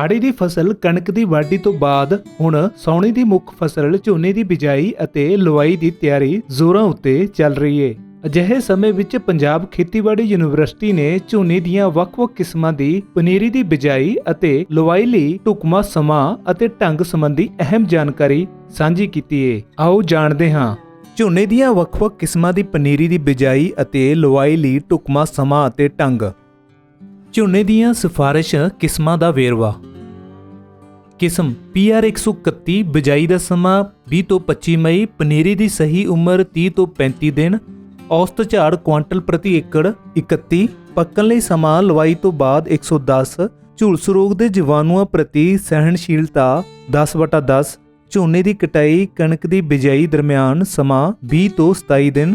ਹਾੜੀ ਦੀ ਫਸਲ ਕਣਕ ਦੀ ਵਾਢੀ ਤੋਂ ਬਾਅਦ ਹੁਣ ਸੌਣੀ ਦੀ ਮੁੱਖ ਫਸਲ, ਝੋਨੇ ਦੀ ਬਿਜਾਈ ਅਤੇ ਲਵਾਈ ਦੀ ਤਿਆਰੀ ਜ਼ੋਰਾਂ ਉੱਤੇ ਚੱਲ ਰਹੀ ਹੈ ਅਜਿਹੇ ਸਮੇਂ ਵਿੱਚ ਪੰਜਾਬ ਖੇਤੀਬਾੜੀ ਯੂਨੀਵਰਸਿਟੀ ਨੇ ਝੋਨੇ ਦੀਆਂ ਵੱਖ-ਵੱਖ ਕਿਸਮਾਂ ਦੀ ਪਨੀਰੀ ਦੀ ਬਿਜਾਈ ਅਤੇ ਲਵਾਈ ਲਈ ਢੁਕਮਾ ਸਮਾਂ ਅਤੇ ਢੰਗ ਸੰਬੰਧੀ ਅਹਿਮ ਜਾਣਕਾਰੀ ਸਾਂਝੀ ਕੀਤੀ ਹੈ ਆਓ ਜਾਣਦੇ ਹਾਂ। ਝੋਨੇ ਦੀਆਂ ਵੱਖ-ਵੱਖ ਕਿਸਮਾਂ ਦੀ ਪਨੀਰੀ ਦੀ ਬਿਜਾਈ ਅਤੇ ਲਵਾਈ ਲਈ ਢੁਕਮਾ ਸਮਾਂ ਅਤੇ ਢੰਗ। ਝੋਨੇ ਦੀਆਂ ਸਿਫਾਰਿਸ਼ ਕਿਸਮਾਂ ਦਾ ਵੇਰਵਾ। ਕਿਸਮ PR 131 ਬਿਜਾਈ ਦਾ ਸਮਾਂ 20 ਤੋਂ 25 ਮਈ ਪਨੀਰੀ ਦੀ ਸਹੀ ਉਮਰ 30 ਤੋਂ 35 ਦਿਨ, ਔਸਤ ਝਾੜ ਕੁਆਂਟਲ ਪ੍ਰਤੀ ਏਕੜ 31 ਪੱਕਣ ਲਈ ਸਮਾਂ ਲਵਾਈ ਤੋਂ ਬਾਅਦ 110 ਝੁਲਸ ਰੋਗ ਦੇ ਜੀਵਾਣੂਆਂ ਪ੍ਰਤੀ ਸਹਿਣਸ਼ੀਲਤਾ 10/10 ਝੋਨੇ ਦੀ ਕਟਾਈ ਕਣਕ ਦੀ ਬਿਜਾਈ ਦਰਮਿਆਨ ਸਮਾਂ 20 ਤੋਂ 27 ਦਿਨ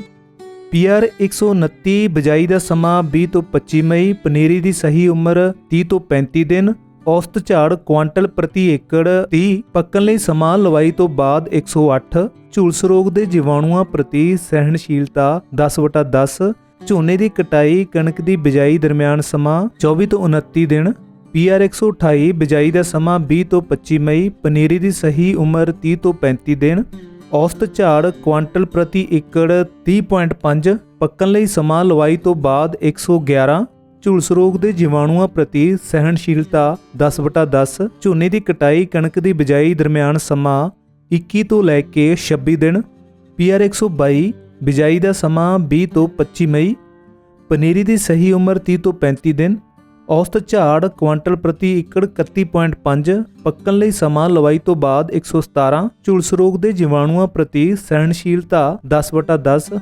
PR 129 ਬਿਜਾਈ ਦਾ ਸਮਾਂ 20 ਤੋਂ 25 ਮਈ, ਪਨੀਰੀ ਦੀ ਸਹੀ ਉਮਰ 30 ਤੋਂ 35 ਦਿਨ ਔਸਤ ਝਾੜ ਕੁਆਂਟਲ ਪ੍ਰਤੀ ਏਕੜ 30 ਪੱਕਣ ਲਈ ਸਮਾਂ ਲਵਾਈ ਤੋਂ ਬਾਅਦ 108 ਝੁਲਸ ਰੋਗ ਦੇ ਜੀਵਾਣੂਆਂ ਪ੍ਰਤੀ ਸਹਿਣਸ਼ੀਲਤਾ 10/10 ਝੋਨੇ ਦੀ ਕਟਾਈ ਕਣਕ ਦੀ ਬਿਜਾਈ ਦਰਮਿਆਨ ਸਮਾਂ 24 ਤੋਂ 29 ਦਿਨ PR 128 ਬਿਜਾਈ ਦਾ ਸਮਾਂ 20 ਤੋਂ 25 ਮਈ, ਪਨੀਰੀ ਦੀ ਸਹੀ ਉਮਰ 30 ਤੋਂ 35 ਦਿਨ, ਔਸਤ ਝਾੜ ਕੁਆਂਟਲ ਪ੍ਰਤੀ ਏਕੜ 30.5 ਪੱਕਣ ਲਈ ਸਮਾਂ ਲਵਾਈ ਤੋਂ ਬਾਅਦ 111 ਝੁਲਸ ਰੋਗ ਦੇ ਜੀਵਾਣੂਆਂ ਪ੍ਰਤੀ ਸਹਿਣਸ਼ੀਲਤਾ 10/10 ਝੋਨੇ ਦੀ ਕਟਾਈ ਕਣਕ ਦੀ ਬਿਜਾਈ ਦਰਮਿਆਨ ਸਮਾਂ 21 ਤੋਂ ਲੈ ਕੇ 26 ਦਿਨ PR 122 ਬਿਜਾਈ ਦਾ ਸਮਾਂ 20 ਤੋਂ 25 ਮਈ, ਪਨੀਰੀ ਦੀ ਸਹੀ ਉਮਰ 30 ਤੋਂ 35 ਦਿਨ, ਔਸਤ ਝਾੜ ਕੁਆਂਟਲ ਪ੍ਰਤੀ ਏਕੜ 31.5 ਪੱਕਣ ਲਈ ਸਮਾਂ ਲਵਾਈ ਤੋਂ ਬਾਅਦ 117 ਝੁਲਸ ਰੋਗ ਦੇ ਜੀਵਾਣੂਆਂ ਪ੍ਰਤੀ ਸਹਿਣਸ਼ੀਲਤਾ 10/10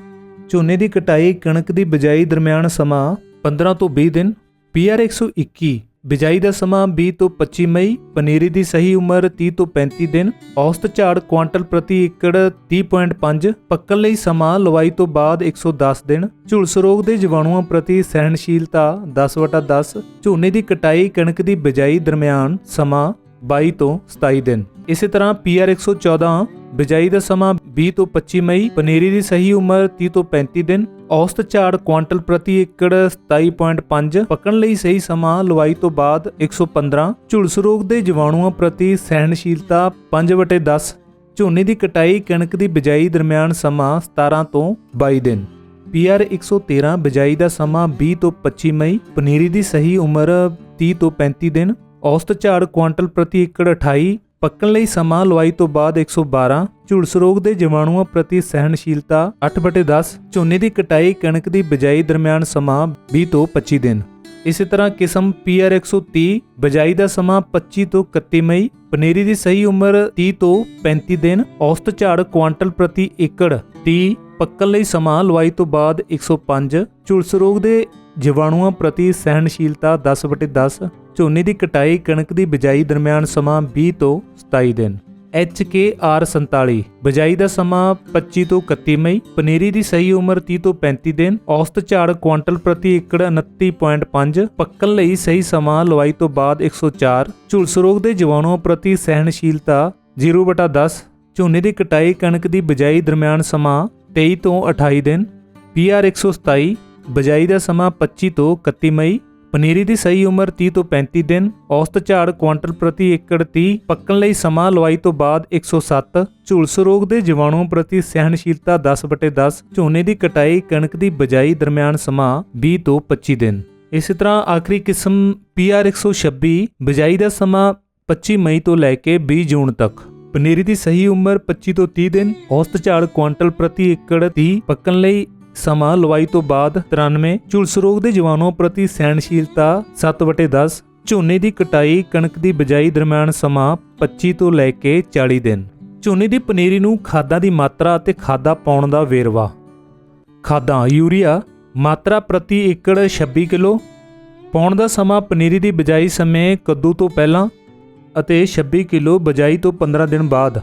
ਝੋਨੇ ਦੀ ਕਟਾਈ ਕਣਕ ਦੀ ਬਿਜਾਈ ਦਰਮਿਆਨ ਸਮਾਂ 15 ਤੋਂ 20 ਦਿਨ PR 121 ਬਿਜਾਈ ਦਾ ਸਮਾਂ 20 ਤੋਂ 25 ਮਈ, ਪਨੀਰੀ ਦੀ ਸਹੀ ਉਮਰ 30 ਤੋਂ 35 ਦਿਨ, ਔਸਤ ਝਾੜ ਕੁਆਂਟਲ ਪ੍ਰਤੀ ਏਕੜ 30.5 ਪੱਕਣ ਲਈ ਸਮਾਂ ਲਵਾਈ ਤੋਂ ਬਾਅਦ 110 ਦਿਨ, ਝੁਲਸ ਰੋਗ ਦੇ ਜੀਵਾਣੂਆਂ ਪ੍ਰਤੀ ਸਹਿਣਸ਼ੀਲਤਾ 10/10 ਝੋਨੇ ਦੀ ਕਟਾਈ ਕਣਕ ਦੀ ਬਿਜਾਈ ਦਰਮਿਆਨ ਸਮਾਂ 22 ਤੋਂ 27 ਦਿਨ। ਇਸੇ ਤਰ੍ਹਾਂ PR 114 ਬਿਜਾਈ ਦਾ ਸਮਾਂ 20 ਤੋਂ 25 ਮਈ, ਪਨੀਰੀ ਦੀ ਸਹੀ ਉਮਰ 30 ਤੋਂ 35 ਦਿਨ, ਔਸਤ ਝਾੜ ਕੁਆਂਟਲ ਪ੍ਰਤੀ ਏਕੜ 27.5 ਪੱਕਣ ਲਈ ਸਹੀ ਸਮਾਂ ਲਵਾਈ ਤੋਂ ਬਾਅਦ 115 ਝੁਲਸ ਰੋਗ ਦੇ ਜੀਵਾਣੂਆਂ ਪ੍ਰਤੀ ਸਹਿਣਸ਼ੀਲਤਾ 5/10 ਝੋਨੇ ਦੀ ਕਟਾਈ ਕਣਕ ਦੀ ਬਿਜਾਈ ਦਰਮਿਆਨ ਸਮਾਂ 17 ਤੋਂ 22 ਦਿਨ। PR 113 ਬਿਜਾਈ ਦਾ ਸਮਾਂ 20 ਤੋਂ 25 ਮਈ, ਪਨੀਰੀ ਦੀ ਸਹੀ ਉਮਰ 30 ਤੋਂ 35 ਦਿਨ, ਔਸਤ ਝਾੜ ਕੁਆਂਟਲ ਪ੍ਰਤੀ ਏਕੜ 28 ਪੱਕਣ ਲਈ ਸਮਾਂ ਲਵਾਈ ਤੋਂ ਬਾਅਦ 112 ਝੁਲਸ ਰੋਗ ਦੇ ਜੀਵਾਣੂਆਂ ਪ੍ਰਤੀ ਸਹਿਣਸ਼ੀਲਤਾ 8/10 ਝੋਨੇ ਦੀ ਕਟਾਈ ਕਣਕ ਦੀ ਬਿਜਾਈ ਦਰਮਿਆਨ ਸਮਾਂ 20 ਤੋਂ 25 ਦਿਨ। ਇਸੇ ਤਰ੍ਹਾਂ ਕਿਸਮ PR 130 ਬਿਜਾਈ ਦਾ ਸਮਾਂ 25 ਤੋਂ 31 ਮਈ, ਪਨੀਰੀ ਦੀ ਸਹੀ ਉਮਰ 30 ਤੋਂ 35 ਦਿਨ, ਔਸਤ ਝਾੜ ਕੁਆਂਟਲ ਪ੍ਰਤੀ ਏਕੜ 30 ਪੱਕਣ ਲਈ ਸਮਾਂ ਲਵਾਈ ਤੋਂ ਬਾਅਦ 105 ਝੁਲਸ ਰੋਗ ਦੇ ਜੀਵਾਣੂਆਂ ਪ੍ਰਤੀ ਸਹਿਣਸ਼ੀਲਤਾ 10/10 ਝੋਨੇ ਦੀ ਕਟਾਈ ਕਣਕ ਦੀ ਬਿਜਾਈ ਦਰਮਿਆਨ ਸਮਾਂ 20 ਤੋਂ 27 ਦਿਨ। HKR 47 ਬਿਜਾਈ ਦਾ ਸਮਾਂ 25 ਤੋਂ 31 ਮਈ, ਪਨੀਰੀ ਦੀ ਸਹੀ ਉਮਰ 30 ਤੋਂ 35 ਦਿਨ, ਔਸਤ ਝਾੜ ਕੁਆਂਟਲ ਪ੍ਰਤੀ ਏਕੜ 29.5 ਪੱਕਣ ਲਈ ਸਹੀ ਸਮਾਂ ਲਵਾਈ ਤੋਂ ਬਾਅਦ 104 ਝੁਲਸ ਰੋਗ ਦੇ ਜੀਵਾਣੂਆਂ ਪ੍ਰਤੀ ਸਹਿਣਸ਼ੀਲਤਾ 0/10 ਝੋਨੇ ਦੀ ਕਟਾਈ ਕਣਕ ਦੀ ਬਿਜਾਈ ਦਰਮਿਆਨ ਸਮਾਂ 23 ਤੋਂ 28 ਦਿਨ PR 127 ਬਿਜਾਈ ਦਾ ਸਮਾਂ 25 ਤੋਂ 31 ਮਈ, ਪਨੀਰੀ ਦੀ ਸਹੀ ਉਮਰ 30 ਤੋਂ 35 ਦਿਨ, ਔਸਤ ਝਾੜ ਕੁਆਂਟਲ ਪ੍ਰਤੀ ਏਕੜ 30 ਪੱਕਣ ਲਈ ਸਮਾਂ ਲਵਾਈ ਤੋਂ ਬਾਅਦ 107 ਝੁਲਸ ਰੋਗ ਦੇ ਜੀਵਾਣੂਆਂ ਪ੍ਰਤੀ ਸਹਿਣਸ਼ੀਲਤਾ 10/10 ਝੋਨੇ ਦੀ ਕਟਾਈ ਕਣਕ ਦੀ ਬਿਜਾਈ ਦਰਮਿਆਨ ਸਮਾਂ 20 ਤੋਂ 25 ਦਿਨ। ਇਸੇ ਤਰ੍ਹਾਂ ਆਖਰੀ ਕਿਸਮ PR 126 ਬਿਜਾਈ ਦਾ ਸਮਾਂ 25 ਮਈ ਤੋਂ ਲੈ ਕੇ 20 ਜੂਨ ਤੱਕ। ਪਨੀਰੀ ਦੀ ਸਹੀ ਉਮਰ 25 ਤੋਂ 30 ਦਿਨ, ਔਸਤ ਝਾੜ ਕੁਆਂਟਲ ਪ੍ਰਤੀ ਏਕੜ 30 ਪੱਕਣ ਲਈ ਸਮਾਂ ਲਵਾਈ ਤੋਂ ਬਾਅਦ 93 ਝੁਲਸ ਰੋਗ ਦੇ ਜੀਵਾਣੂਆਂ ਪ੍ਰਤੀ ਸਹਿਣਸ਼ੀਲਤਾ 7/10 ਝੋਨੇ ਦੀ ਕਟਾਈ ਕਣਕ ਦੀ ਬਿਜਾਈ ਦਰਮਿਆਨ ਸਮਾਂ 25 ਤੋਂ ਲੈ ਕੇ 40 ਦਿਨ। ਝੋਨੇ ਦੀ ਪਨੀਰੀ ਨੂੰ ਖਾਦਾਂ ਦੀ ਮਾਤਰਾ ਅਤੇ ਖਾਦਾ ਪਾਉਣ ਦਾ ਵੇਰਵਾ। ਖਾਦਾਂ, ਯੂਰੀਆ, ਮਾਤਰਾ ਪ੍ਰਤੀ ਏਕੜ 26 ਕਿਲੋ। ਪਾਉਣ ਦਾ ਸਮਾਂ ਪਨੀਰੀ ਦੀ ਬਿਜਾਈ ਸਮੇਂ ਕੱਦੂ ਤੋਂ ਪਹਿਲਾਂ ਅਤੇ 26 ਕਿਲੋ ਬਿਜਾਈ ਤੋਂ 15 ਦਿਨ ਬਾਅਦ।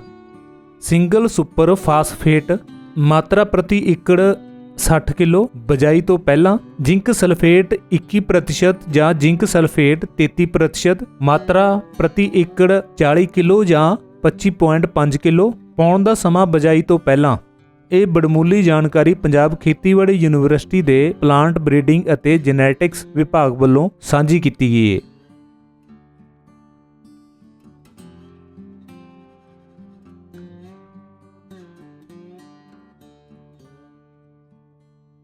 ਸਿੰਗਲ ਸੁਪਰ ਫਾਸਫੇਟ, ਮਾਤਰਾ ਪ੍ਰਤੀ ਏਕੜ 60 ਕਿਲੋ ਬਜਾਈ ਤੋਂ ਪਹਿਲਾਂ ਜ਼ਿੰਕ ਸਲਫੇਟ 21% ਜਾਂ ਜ਼ਿੰਕ ਸਲਫੇਟ 33% ਮਾਤਰਾ ਪ੍ਰਤੀ ਏਕੜ 40 ਕਿਲੋ ਜਾਂ 25.5 ਕਿਲੋ ਪਾਉਣ ਦਾ ਸਮਾਂ ਬਜਾਈ ਤੋਂ ਪਹਿਲਾਂ। ਇਹ ਬੜਮੂਲੀ ਜਾਣਕਾਰੀ ਪੰਜਾਬ ਖੇਤੀਬਾੜੀ ਯੂਨੀਵਰਸਿਟੀ ਦੇ ਪਲਾਂਟ ਬਰੀਡਿੰਗ ਅਤੇ ਜੈਨੇਟਿਕਸ ਵਿਭਾਗ ਵੱਲੋਂ ਸਾਂਝੀ ਕੀਤੀ ਗਈ ਹੈ